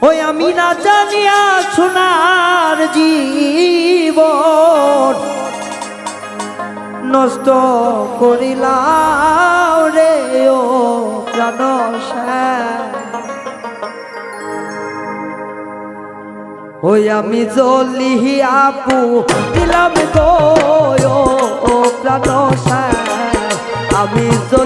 ওই আমি না জানিয়া সোনার জীবন নষ্ট করিলাম রে ও প্রাণ ওই আমি জলি আপু দিলাম গো ও প্রাণ আমি জলি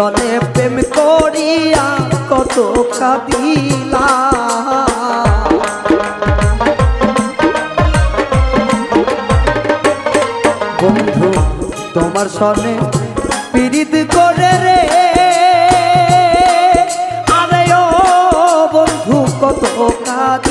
সনে প্রেম করিয়া কত কাঁদিলা। বন্ধু, তোমার সনে পীড়িত করে রে। আরে ও বন্ধু, কত কাঁদিলা।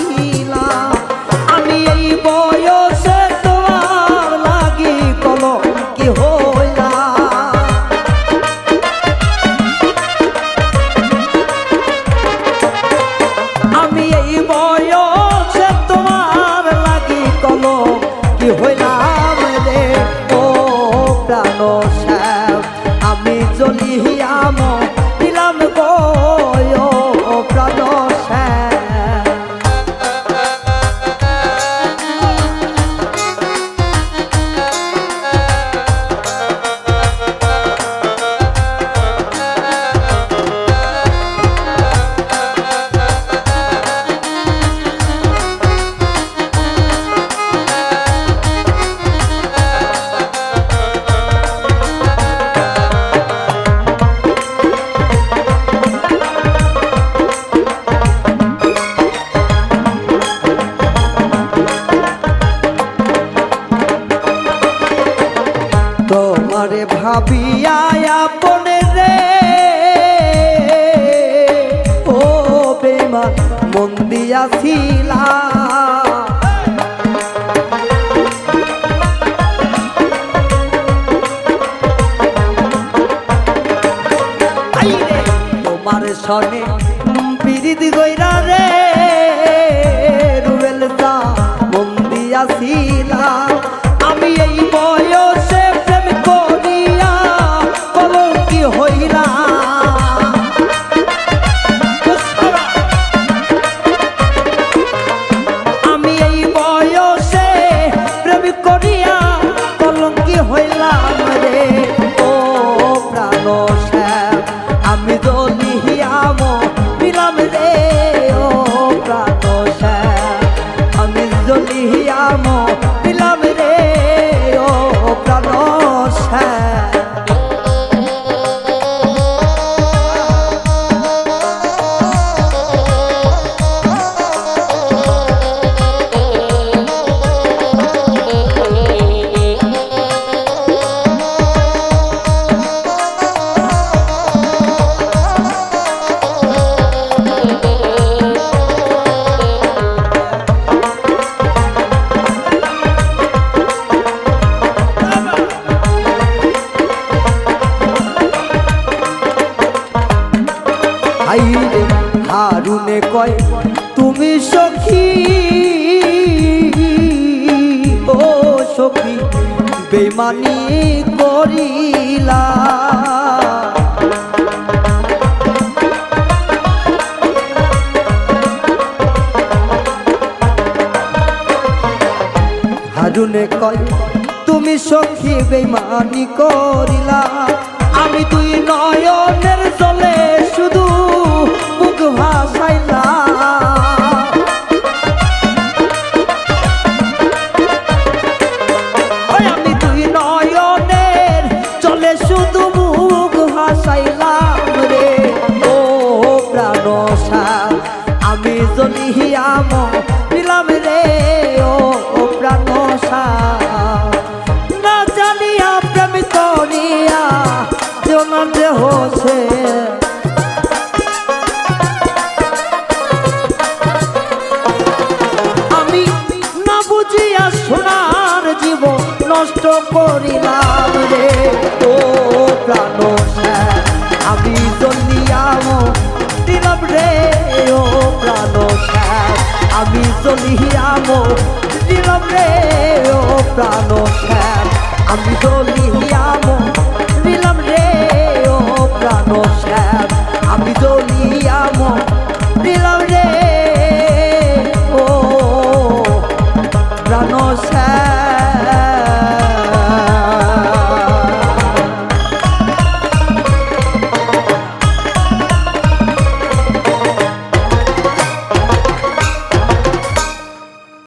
তোমারে ভাবিয়া আপনে রে। ও বেমান মন দিয়াছিলা। তোমার সনে পিরিত গইরা রে। রুবেল দা মন দিয়াছিলা। ভাই হারুনে কয়, তুমি সখী, ও সখী বেমানি করিলা। হারুনে কয়, তুমি সখী বেমানি করিলা। আমি তুই নয়নের জলে কষ্ট করিলাম রে। ও প্রাণ হ্যাঁ, আমি চলিয়াম দিলাম রে। ও প্রাণ হ্যাঁ, আমি চলিয়াম দিলাম রে। ও প্রাণ হ্যাঁ, আমি চল